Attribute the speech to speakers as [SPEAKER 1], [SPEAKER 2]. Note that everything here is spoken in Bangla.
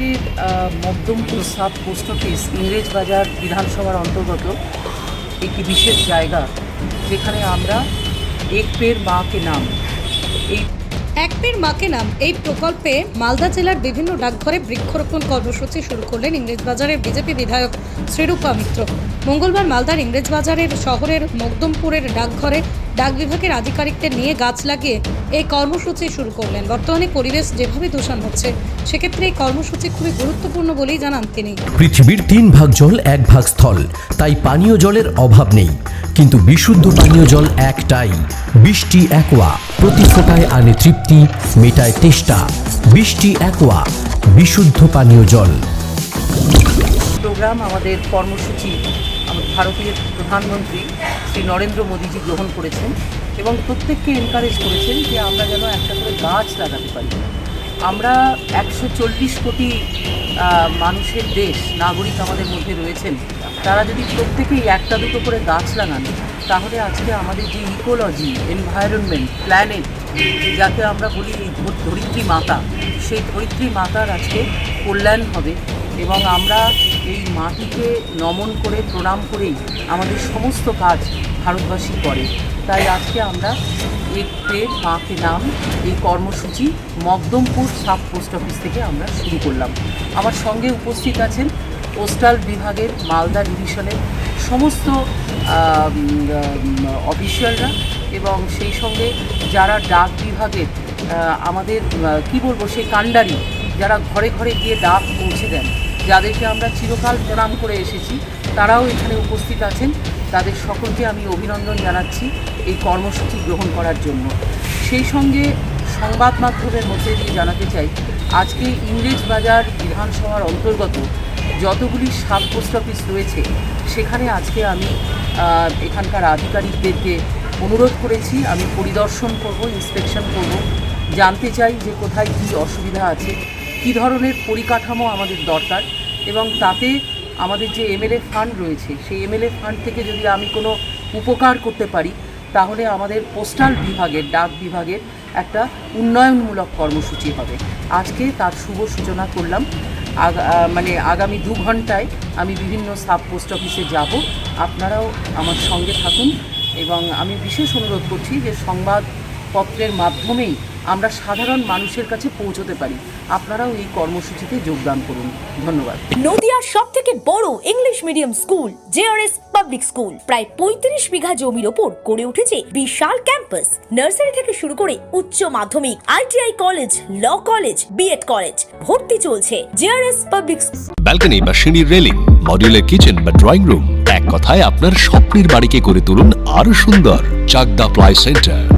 [SPEAKER 1] আজকের মধ্যমপুর সাব পোস্ট অফিস ইংরেজ বাজার বিধানসভার অন্তর্গত একটি বিশেষ জায়গা, যেখানে আমরা এক পের মাকে নাম। এই
[SPEAKER 2] এক পের মাকে নাম। এই প্রকল্পে মালদা জেলার বিভিন্ন ডাকঘরে বৃক্ষরোপণ কর্মসূচি শুরু করলেন ইংরেজবাজারের বিজেপি বিধায়ক শ্রীরূপা মিত্র। মঙ্গলবার মালদার ইংরেজবাজারের শহরের মকদমপুরের ডাকঘরে ডাক বিভাগের আধিকারিকদের নিয়ে গাছ লাগিয়ে এই কর্মসূচি শুরু করলেন। বর্তমানে পরিবেশ যেভাবে দূষণ হচ্ছে সেক্ষেত্রে এই কর্মসূচি খুবই গুরুত্বপূর্ণ বলেই জানান তিনি।
[SPEAKER 3] পৃথিবীর তিন ভাগ জল এক ভাগ স্থল। তাই পানীয় জলের অভাব নেই। কিন্তু বিশুদ্ধ পানীয় জল একটাই। বৃষ্টি একোয়া। প্রতি ফোটায় আনে তৃপ্তি মেটায় তেষ্টা। বৃষ্টি একোয়া। বিশুদ্ধ পানীয় জল।
[SPEAKER 1] প্রোগ্রাম আমাদের কর্মসূচি ভারতীয় প্রধানমন্ত্রী শ্রী নরেন্দ্র মোদীজি গ্রহণ করেছেন এবং প্রত্যেককে এনকারেজ করেছেন যে আমরা যেন একটা করে গাছ লাগাতে পারি। আমরা একশো চল্লিশ কোটি মানুষের দেশ, নাগরিক আমাদের মধ্যে রয়েছেন। তারা যদি প্রত্যেকেই একটা দুটো করে গাছ লাগান, তাহলে আজকে আমাদের যে ইকোলজি এনভায়রনমেন্ট প্ল্যানেট যাকে আমরা বলি ধরিত্রী মাতা, সেই ধরিত্রী মাতার আজকে কল্যাণ হবে এবং আমরা এই মাটিকে নমন করে, প্রণাম করেই আমাদের সমস্ত কাজ ভারতবাসী করে। তাই আজকে আমরা এক মাকে নাম, এই কর্মসূচি মকদমপুর সাব পোস্ট অফিস থেকে আমরা শুরু করলাম। আমার সঙ্গে উপস্থিত আছেন পোস্টাল বিভাগের মালদা ডিভিশনের সমস্ত অফিসিয়ালরা এবং সেই সঙ্গে যারা ডাক বিভাগের আমাদের কি বলব, সেই কাণ্ডারি, যারা ঘরে ঘরে গিয়ে ডাক পৌঁছে দেন যাদেরকে আমরা চিরকাল প্রণাম করে এসেছি, তারাও এখানে উপস্থিত আছেন। তাদের সকলকে আমি অভিনন্দন জানাচ্ছি এই কর্মসূচি গ্রহণ করার জন্য। সেই সঙ্গে সংবাদ মাধ্যমের মধ্যে দিয়ে জানাতে চাই, আজকে ইংরেজ বাজার বিধানসভার অন্তর্গত যতগুলি সাব পোস্ট অফিস রয়েছে, সেখানে আজকে আমি এখানকার আধিকারিকদেরকে অনুরোধ করেছি, আমি পরিদর্শন করব, ইন্সপেকশন করব, জানতে চাই যে কোথায় কী অসুবিধা আছে। কী ধরনের পরিকাঠামো আমাদের দরকার এবং তাতে আমাদের যে এমএলএ ফান্ড রয়েছে, সেই এমএলএ ফান্ড থেকে যদি আমি কোনো উপকার করতে পারি, তাহলে আমাদের পোস্টাল বিভাগের, ডাক বিভাগের একটা উন্নয়নমূলক কর্মসূচি হবে। আজকে তার শুভ সূচনা করলাম। মানে আগামী দু ঘন্টায় আমি বিভিন্ন সাব পোস্ট অফিসে যাব। আপনারাও আমার সঙ্গে থাকুন এবং আমি বিশেষ অনুরোধ করছি যে সংবাদপত্রের মাধ্যমেই আমরা সাধারণ মানুষের কাছে পৌঁছতে পারি। আপনারাও এই কর্মসূচিতে যোগদান করুন। ধন্যবাদ।
[SPEAKER 4] নদিয়ার সব থেকে বড় English medium school JRS public school প্রায় পঁয়ত্রিশ বিঘা জমির ওপর গড়ে উঠেছে বিশাল ক্যাম্পাস নার্সারি থেকে শুরু করে উচ্চ মাধ্যমিক ITI college law college BEd college ভর্তি চলছে জেআরএস পাবলিক
[SPEAKER 5] ব্যালকনি বা সিঁড়ির রেলিং মডিউলার কিচেন বা ড্রয়িং রুম এক কথায় আপনার স্বপ্নের বাড়িকে করে তুলুন আরও সুন্দর Chakdah ply centre